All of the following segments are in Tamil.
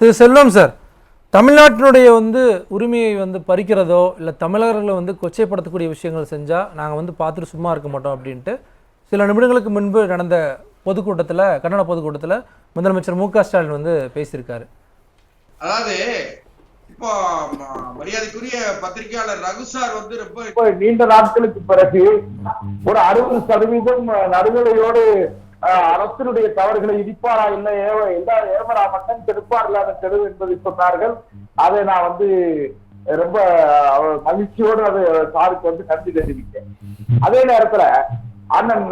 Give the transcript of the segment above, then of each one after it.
திரு செல்வம் சார் தமிழ்நாட்டினுடைய வந்து உரிமையை வந்து பறிக்கிறதோ இல்லை தமிழர்களை வந்து கொச்சைப்படுத்தக்கூடிய விஷயங்கள் செஞ்சால் நாங்கள் வந்து பார்த்துட்டு சும்மா இருக்க மாட்டோம் அப்படின்ட்டு சில நிமிடங்களுக்கு முன்பு நடந்த பொதுக்கூட்டத்தில் கன்னட பொதுக்கூட்டத்தில் முதலமைச்சர் மு க ஸ்டாலின் வந்து பேசியிருக்காரு. அதாவது இப்போ மரியாதைக்குரிய பத்திரிகையாளர் ரகு சார் வந்து ரொம்ப இப்ப நீண்ட நாட்களுக்கு பிறகு ஒரு அறுபது சதவீதம் நடுநிலையோடு அரசனுடைய தவறுகளை இடிப்பாரா இல்லை ஏவ எல்லா ஏவரா மன்னன் கெடுப்பார் இல்லாத கெடு என்பதை சொன்னார்கள். அதை நான் வந்து ரொம்ப மகிழ்ச்சியோடு அது சாருக்கு வந்து நன்றி தெரிவித்தேன் அதே நேரத்துல அண்ணன்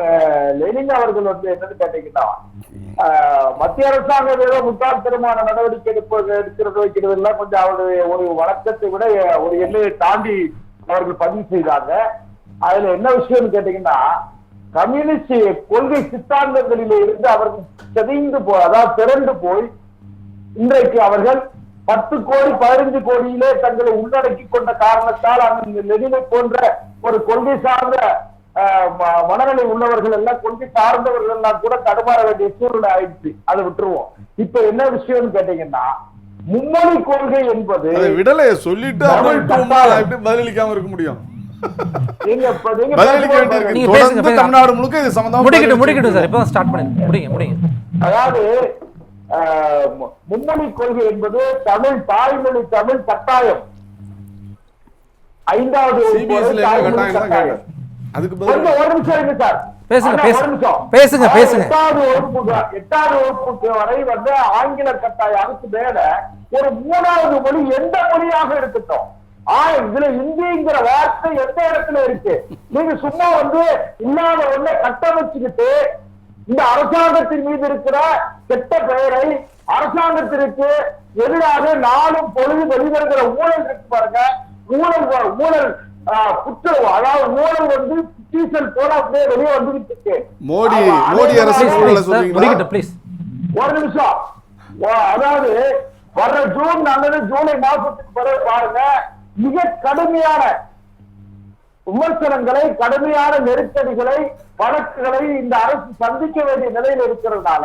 லெனின் அவர்கள் வந்து என்னன்னு கேட்டீங்கன்னா மத்திய அரசாங்கம் ஏதோ முட்டாள்தனமான நடவடிக்கை எடுப்பது எடுக்கிறது வைக்கிறது எல்லாம் கொஞ்சம் அவருடைய ஒரு வழக்கத்தை விட ஒரு எல்லையை தாண்டி அவர்கள் பதிவு செய்தாங்க. அதுல என்ன விஷயம்னு கேட்டீங்கன்னா கம்யூனிஸ்ட் கொள்கை சித்தாந்தங்களிலே இருந்து அவர்கள் செதைந்து போய் அதாவது திரண்டு போய் இன்றைக்கு அவர்கள் பத்து கோடி பதினைந்து கோடியிலே தங்களை உள்ளடக்கி கொண்ட காரணத்தால் அந்த லெனினை போன்ற ஒரு கொள்கை சார்ந்த மனநிலை உள்ளவர்கள் எல்லாம் கொள்கை சார்ந்தவர்கள் எல்லாம் கூட தடுமாற வேண்டிய சூழ்நிலை ஆயிடுச்சு. அதை விட்டுருவோம். இப்ப என்ன விஷயம்னு கேட்டீங்கன்னா மும்மொழி கொள்கை என்பது விடலைய சொல்லிட்டு பதிலளிக்காம இருக்க முடியும். நீங்க இப்ப- நீங்க பதிலளிக்க பேசும்போது வேண்டியிருக்கு நீங்க பேசுங்க, தொடர்ந்து பேசுங்க. தமிழ்நாடு முழுக்க இது சம்பந்தமா முடிக்கட்டும் முடிக்கட்டும் சார். இப்போ தான் ஸ்டார்ட் பண்ணி முடிங்க முடிங்க. அதாவது அஹ், மு- மும்மொழி கொள்கை என்பது தமிழ் தாய்மொழி தமிழ் கட்டாயம். ஐந்தாவது வகுப்பு ஒரு நிமிஷம் இருங்க சார். பேசுங்க. எட்டாவது வகுப்புக்கு எட்டாவது வகுப்புக்கு வரை வந்து ஆங்கில கட்டாயம் அதுக்கு மேல ஒரு மூணாவது மொழி எந்த மொழியாக இருக்கட்டும்? ஆ இதுல இந்திங்கிற வார்த்தை எந்த இடத்துல இருக்கு? நீங்க சும்மா வந்து இல்லாத ஒண்ணை கட்டமைச்சுக்கிட்டு இந்த அரசாங்கத்தின் மீது இருக்கிற கெட்ட பெயரை அரசாங்கத்திற்கு எதிராக நாளும் பொழுது வெளிவருகிற ஊழல் இருக்கு பாருங்க. ஊழல் ஊழல் ஆ, குற்றம் அதாவது ஊழல் வந்து டீசல் போல அப்படியே வெளியே வந்துகிட்டு இருக்கு. மோடி மோடி அரசு ஒரு நிமிஷம். ஓ, அதாவது வர்ற ஜூன் அல்லது ஜூலை மாசத்துக்கு பிறகு பாருங்க. மிக கடுமையான விமர்சனங்களை கடுமையான நெருக்கடிகளை வழக்குகளை இந்த அரசு சந்திக்க வேண்டிய நிலையில் இருக்கிறதுனால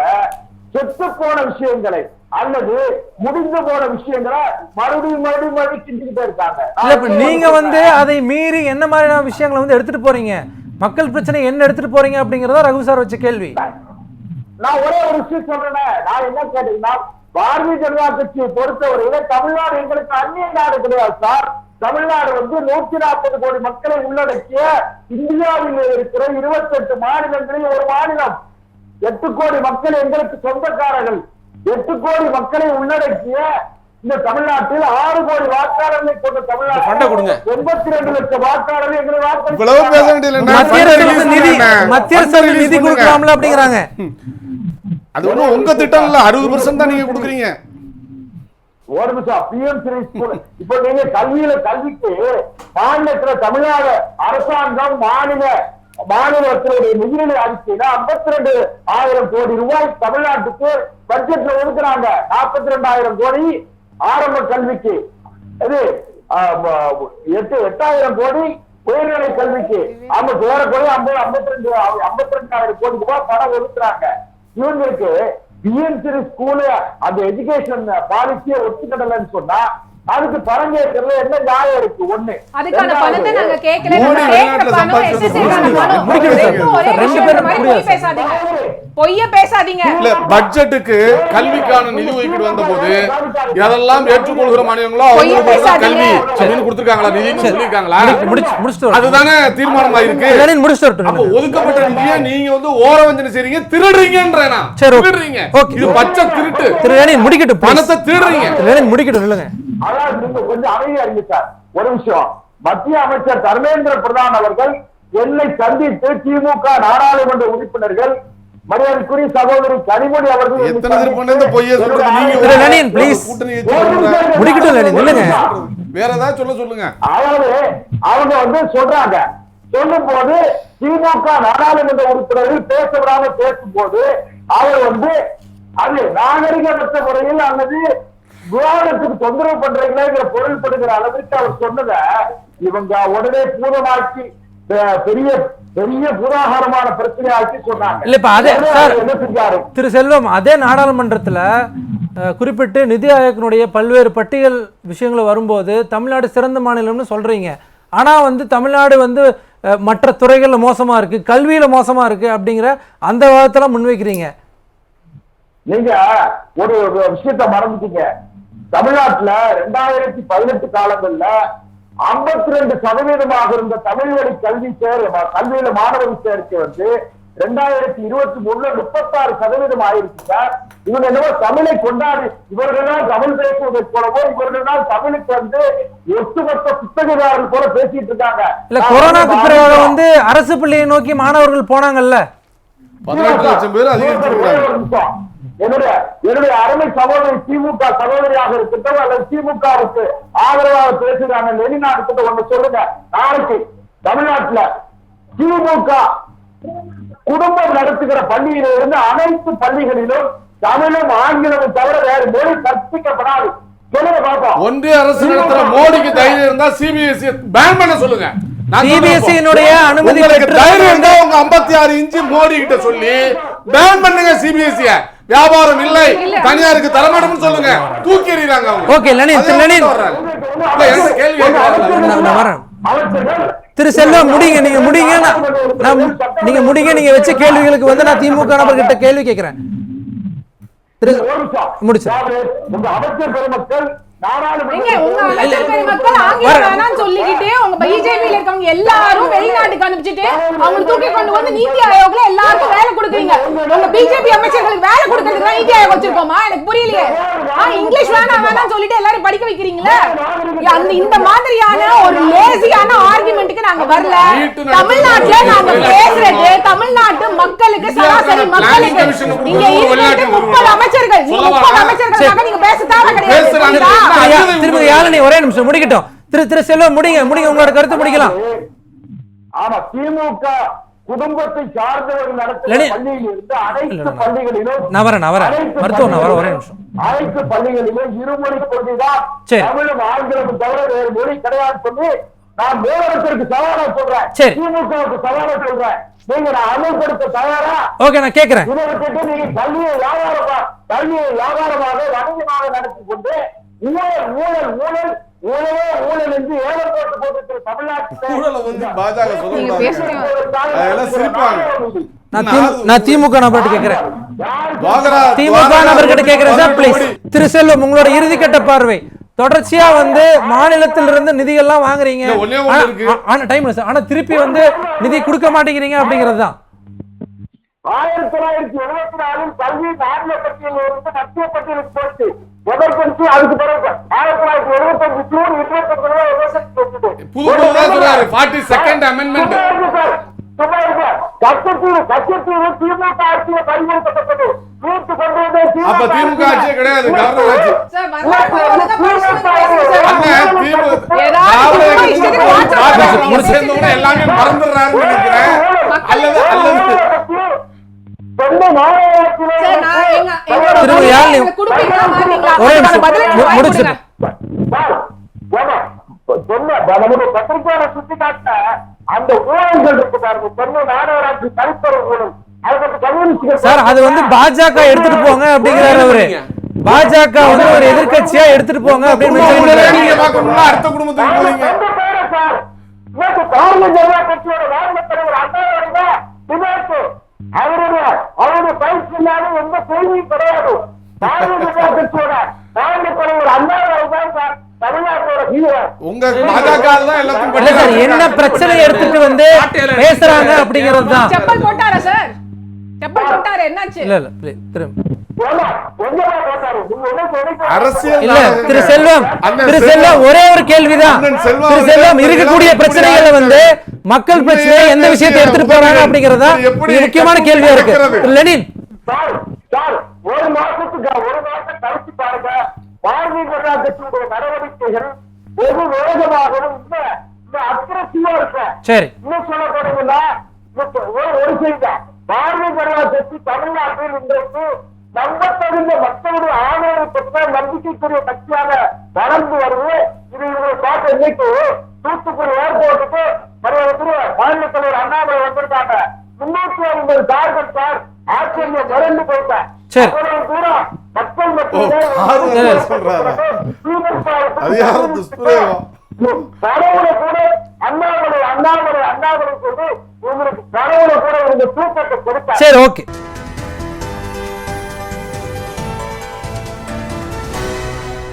செத்து போன விஷயங்களை அல்லது முடிந்து போன விஷயங்களை மறுபடியும் மறுபடியும் மறுபடியும் கிண்டிக்கிட்டே இருக்காங்க. நீங்க வந்து அதை மீறி என்ன மாதிரியான விஷயங்களை வந்து எடுத்துட்டு போறீங்க? மக்கள் பிரச்சனை என்ன எடுத்துட்டு போறீங்க அப்படிங்கறத ரகு சார் வச்ச கேள்வி. நான் ஒரே ஒரு விஷயம் சொல்றேன். நான் என்ன கேட்டீங்கன்னா பாரதிய ஜனதா கட்சியை பொறுத்தவரையில தமிழ்நாடு எங்களுக்கு அந்நிய நாடு கிடையாது சார். தமிழ்நாடு வந்து நூத்தி நாற்பது கோடி மக்களை உள்ளடக்கிய இந்தியாவில் இருக்கிற இருபத்தி எட்டு மாநிலங்களில் ஒரு மாநிலம். எட்டு கோடி மக்கள் எங்களுக்கு சொந்தக்காரர்கள். எட்டு கோடி மக்களை உள்ளடக்கிய இந்த தமிழ்நாட்டில் ஆறு கோடி வாக்காளர்களை கொண்ட. தமிழ்நாடு. எண்பத்தி ரெண்டு லட்சம் வாக்காளர்கள் எங்களை நிதி மத்திய அரசு நிதி கொடுக்கலாம்ல அப்படிங்கிறாங்க. அது ஒண்ணும் உங்க திட்டம் இல்ல. அறுபது பர்சன்ட் தான் நீங்க கொடுக்குறீங்க. ஒரு நிமிஷம். பிஎம் ஸ்கூல் இப்போ நீங்க கல்வியில கல்விக்கு மாநிலத்துல தமிழ்நாடு அரசாங்கம் மாநில மாநிலத்தினுடைய நிதிநிலை அறிக்கையில ஐம்பத்தி ரெண்டு ஆயிரம் கோடி ரூபாய் தமிழ்நாட்டுக்கு பட்ஜெட்ல ஒதுக்குறாங்க. நாற்பத்தி ரெண்டாயிரம் கோடி ஆரம்ப கல்விக்கு. இது எட்டு எட்டாயிரம் கோடி உயர்நிலை கல்விக்கு. ஐம்பது ஏறக்குறைய ஐம்பது ஐம்பத்தி ரெண்டு ஐம்பத்தி ரெண்டாயிரம் கோடி ரூபாய் பணம் ஒதுக்குறாங்க. இவங்களுக்கு பிஎன்சி ஸ்கூலு அந்த எஜுகேஷன் பாலிசியை ஒத்துக்கிடலன்னு சொன்னா அதுக்கு பரங்கேற்கறதுல என்ன நியாயம் இருக்கு? ஒண்ணு. அதுக்கான பணத்தை நாங்க கேட்கல. நம்ம கேட்கிற பணம் பணம். ரெண்டு பேரும். பேசாதீங்க. பொய்ய பேசாதீங்க இல்ல பட்ஜெட்டுக்கு கல்விக்கான நிதி ஒதுக்கீடு வந்த போது எதெல்லாம் ஏற்றுக்கொள்கிற மாநிலங்களோ அவங்களுக்கு கல்வி. அப்படின்னு கொடுத்திருக்காங்களா நிதின்னு சொல்லியிருக்காங்களா முடிச்சு-. அதுதானே தீர்மானமா இருக்கு லெனின் முடிச்சுட்டு அப்ப ஒதுக்கப்பட்ட நிதியை நீங்க வந்து ஓரவஞ்சனை செய்றீங்க திருடுறீங்கன்றேன். சரி. திருடுறீங்க. இது பச்சை திருட்டு திரு லெனின் முடிக்கட்டும். பணத்தை திருடுறீங்க திரு லெனின் முடிக்கட்டும் இல்லைங்க நீங்க கொஞ்சம் அமைதியா இருங்க சார் ஒரு விஷயம் மத்திய அமைச்சர் தர்மேந்திர பிரதான் அவர்கள் என்னை சந்தித்து திமுக நாடாளுமன்ற உறுப்பினர்கள் மரியாதைக்குரிய சகோதரி கனிமொழி அவர்கள் எத்தனை திருப்பி பொய்யை சொல்றது நீங்க. முடிக்கட்டும். வேற ஏதாவது சொல்ல சொல்லுங்க. அதாவது அவங்க வந்து சொல்றாங்க. சொல்லும் போது திமுக நாடாளுமன்ற உறுப்பினர்கள் பேச விடாம பேசும்போது அவர் வந்து அது நாகரிகமற்ற முறையில் அல்லது விவாதத்துக்கு தொந்தரவு பண்றீங்களேங்கிற பொருள்படுகிற அளவிற்கு அவர் சொன்னத இவங்க உடனே பூதமாக்கி பெரிய பெரிய பூதாகாரமான பிரச்சனையாக்கி சொன்னாங்க. இல்ல, இப்ப அதே- சார், என்ன செஞ்சாரு? திரு செல்வம் அதே நாடாளுமன்றத்துல குறிப்பிட்டு நிதி ஆயோக்கினுடைய பல்வேறு பட்டியல் விஷயங்கள் வரும்போது தமிழ்நாடு சிறந்த மாநிலம்னு சொல்றீங்க. ஆனா வந்து தமிழ்நாடு வந்து மற்ற துறைகளில் மோசமா இருக்கு கல்வியில மோசமா இருக்கு அப்படிங்கிற அந்த வாதத்தெல்லாம் முன்வைக்கிறீங்க. நீங்க ஒரு ஒரு விஷயத்த மறந்துட்டீங்க. தமிழ்நாட்டுல ரெண்டாயிரத்தி பதினெட்டு காலங்கள்ல ஐம்பத்தி ரெண்டு சதவீதமாக இருந்த தமிழ் வழி கல்வி சேர் கல்வியில மாணவர் சேர்க்கை வந்து ரெண்டாயிரத்தி இருபத்தி மூணுல முப்பத்தாறு சதவீதம் ஆயிருச்சு சார். இவங்க என்னவோ தமிழை கொண்டாடி இவர்கள் தான் தமிழ் பேசுவதை போலவோ இவர்கள் தான் தமிழுக்கு வந்து ஒட்டுமொத்த புத்தகதாரர்கள் போல பேசிட்டு இருக்காங்க. இல்ல கொரோனாக்கு பிறகு வந்து அரசு பள்ளியை நோக்கி மாணவர்கள் போனாங்கல்ல? பதினெட்டு லட்சம் பேர் அதிகரிச்சிருக்காங்க. என்னுடைய என்னுடைய அருமை சகோதரி திமுக சகோதரியாக இருக்கட்டும் அல்லது திமுகவுக்கு ஆதரவாக பேசுகிறாங்க லெனினா இருக்கட்டும் ஒண்ணு சொல்லுங்க. நாளைக்கு தமிழ்நாட்டுல திமுக குடும்பம் நடத்துகிற பள்ளியில இருந்து அனைத்து பள்ளிகளிலும் தமிழும் ஆங்கிலமும் தவிர வேறு மொழி கற்பிக்கப்படாது. சொல்லுங்க பாப்போம் ஒன்றிய அரசு நடத்துற மோடிக்கு தைரியம் இருந்தா சிபிஎஸ்இ பேன் பண்ண சொல்லுங்க. நான் சொல்றேன் CBSE இப்போ. னுடைய அனுமதி தைரியம் இருந்தா உங்க 56 இன்ச்சு மோடி கிட்ட சொல்லி பேன் பண்ணுங்க சிபிஎஸ்இ வியாபாரம் இல்லை. தனியாருக்கு தரமாட்டோம்னு சொல்லுங்க. தூக்கி எறியறாங்க அவங்க. Okay, Lenin, Lenin. நான் வரேன். திரு செல்வம் முடிங்க நீங்க முடிங்க. நான் நீங்க முடிங்க நீங்க வச்ச கேள்விகளுக்கு வந்து நான் திமுக நபர்கிட்ட கேள்வி கேட்கிறேன். திரு. முடிச்சு. உங்க அமைச்சர் பெருமக்கள் சொல்லிக்கிட்டு உங்க பிஜேபியில இருக்கவங்க எல்லாரும் வெளிநாட்டுக்கு அனுப்பிச்சிட்டு அவங்க தூக்கி கொண்டு வந்து நீதி ஆயோக்ல எல்லாருக்கும் வேலை கொடுக்குறீங்க. உங்க பிஜேபி அமைச்சர்களுக்கு வேலை கொடுக்கறதுக்கு நீதி ஆயோக் வச்சிருக்கோமா? எனக்கு புரியலையே. இங்கிலீஷ் வேணாம் வேணாம்னு சொல்லிட்டு எல்லாரும் படிக்க வைக்கிறீங்களே? அந்த இந்த மாதிரியான ஒரு லேசியான ஆர்குமெண்ட்டுக்கு நாங்க வரல. தமிழ்நாட்டுல நாங்க பேசுறது தமிழ்நாட்டு மக்களுக்கு சராசரி மக்களுக்கு. நீங்க இருக்கிறது முப்பது அமைச்சர்கள் முப்பது அமைச்சர்களுக்காக நீங்க பேச தேவை கிடையாது திருமதி யாழினி ஒரே நிமிஷம் முடிக்கட்டும். திரு திரு செல்வம் முடிங்க முடிங்க உங்களோட கருத்து முடிக்கலாம். ஆமா திமுக குடும்பத்தை சார்ந்தவர்கள் நடத்துகிற லெனின். பள்ளியில் இருந்து அனைத்து. பள்ளிகளிலும் நான் வரேன், நான் வரேன். அனைத்து மருத்துவர், நான் வரேன், ஒரே பள்ளிகளிலும், நிமிஷம். அனைத்து பள்ளிகளிலும் இருமொழி கொள்கைதான். தமிழும் ஆங்கிலமும் தவிர வேறு மொழி கிடையாது சொல்லி நான் முதலமைச்சருக்கு சவாலா சொல்றேன். திமுகவுக்கு சவாலா சொல்றேன் நீங்க நான் அமல்படுத்த தயாரா ஓகே நான் கேட்கிறேன் இதை விட்டுட்டு நீங்க கல்வியை வியாபாரமா கல்வியை வியாபாரமாக வணிகமாக நடத்தி கொண்டு ஊழல் ஊழல் ஊழல் நான் திமு- நான் திமுக நபர்கிட்ட கேட்கிறேன் துவாகரா திமுக நபர்கிட்ட கேட்கிறேன் சார் ப்ளீஸ். திரு செல்வம் உங்களோட இறுதிக்கட்ட பார்வை. தொடர்ச்சியா வந்து மாநிலத்திலிருந்து நிதிகள்லாம் வாங்குறீங்க. இல்ல, ஒண்ணே ஒண்ணு ஆனா- டைம் சார். ஆனா திருப்பி வந்து நிதி கொடுக்க மாட்டேங்கிறீங்க அப்படிங்கிறது தான். ஆயிரத்தி தொள்ளாயிரத்தி எழுபத்தி நாலில் கல்வி மாநில பட்டியலில் இருந்து மத்திய பட்டியலுக்கு போச்சு முதல் பரிசு அதுக்கு பிறகு புது சொல்றாரு. 42nd amendment. சும்மா இருங்க சார். சும்மா இருங்க. கச்சத்தீவு கச்சத்தீவு திமுக ஆட்சியில் பயன்படுத்தப்பட்டது தீர்த்து கொண்டு வந்த அப்ப திமுக ஆட்சியே கிடையாது கவர்னர் ஆட்சி உடனே எல்லாமே மறந்துடுறாருன்னு நினைக்கிறேன். அல்லது அல்லது. சார், முடிச்சிட்டு. கொடுங்க. சார், காட்ட அந்த ஊழல்கள் இருக்கு பாருங்க ஊழல். அது வந்து பாஜக எடுத்துட்டு போங்க அப்படிங்கிறாரு அவரு. பாஜக வந்து ஒரு எதிர்க்கட்சியா எடுத்துட்டு போங்க அப்படின்னு அடுத்த குடும்பத்துக்கு போறீங்க. பாரதிய ஜனதா கட்சியோட மாநில தலைவர் அண்ணாவுடைய விவேக்கு அவருடைய அவருடைய பயிற்சி இல்லாத எந்த கேள்வியும் கிடையாது. பாரதிய ஜனதா கட்சியோட மாநில தலைவர் அண்ணாவை உங்க பாஜக தான் எல்லாத்தையும் என்ன பிரச்சனையை எடுத்துட்டு வந்து பேசுறாங்க அப்படிங்கிறது தான். செப்பல் போட்டாரா சார்? செப்பல் போட்டாரு என்னாச்சு? இல்ல இல்ல please, திரு ஏன்னா, எங்கடா போட்டாரு? நீங்க என்ன சொல்றீங்க? அரசியல் இல்ல திரு செல்வம் அண்ணன் திரு செல்வம். செல்வம் ஒரே ஒரு கேள்விதான் திரு செல்வம் இருக்கக்கூடிய பிரச்சனைகளை வந்து மக்கள் பிரச்சனை எந்த விஷயத்தை எடுத்துட்டு போறாங்க அப்படிங்கறதா முக்கியமான கேள்வியா இருக்கு. லெனின். சார், சார், ஒரு மாசத்துக்கு ஒரு மாசம் கழிச்சு பாருங்க. பாரதிய ஜனதா கட்சியுடைய நடவடிக்கைகள் வெகு வேகமாகவும் இன்னும் அக்ரஸிவா இருக்கும் சரி. இன்னும் சொல்ல போனீங்கன்னா ஒரு செய்தி பாரதிய ஜனதா கட்சி தமிழ்நாட்டில் இன்றைக்கு நம்பத்தகுந்த மக்களுடைய ஆதரவு பெற்ற நம்பிக்கைக்குரிய கட்சியாக வளர்ந்து வருது. இது இவங்களை பார்த்து இன்னைக்கு தூத்துக்குடி ஏர்போர்ட்டுக்கு மாநில தலைவர் அண்ணாமலை வந்திருக்காங்க. முன்னூத்தி ஐம்பது கார்கள் சார் ஆச்சரியம் மறந்து போயிட்டேன் சரி. மத்தியில் ஆர்வம் சொல்றாரா? அது யாரும் துஷ்பிரயோகம் கடவுளை கூட அண்ணாமலை அண்ணாமலை அண்ணாமலை சொல்லி உங்களுக்கு கடவுளை கூட உங்களுக்கு தூக்கத்தை கொடுத்தார். சரி ஓகே.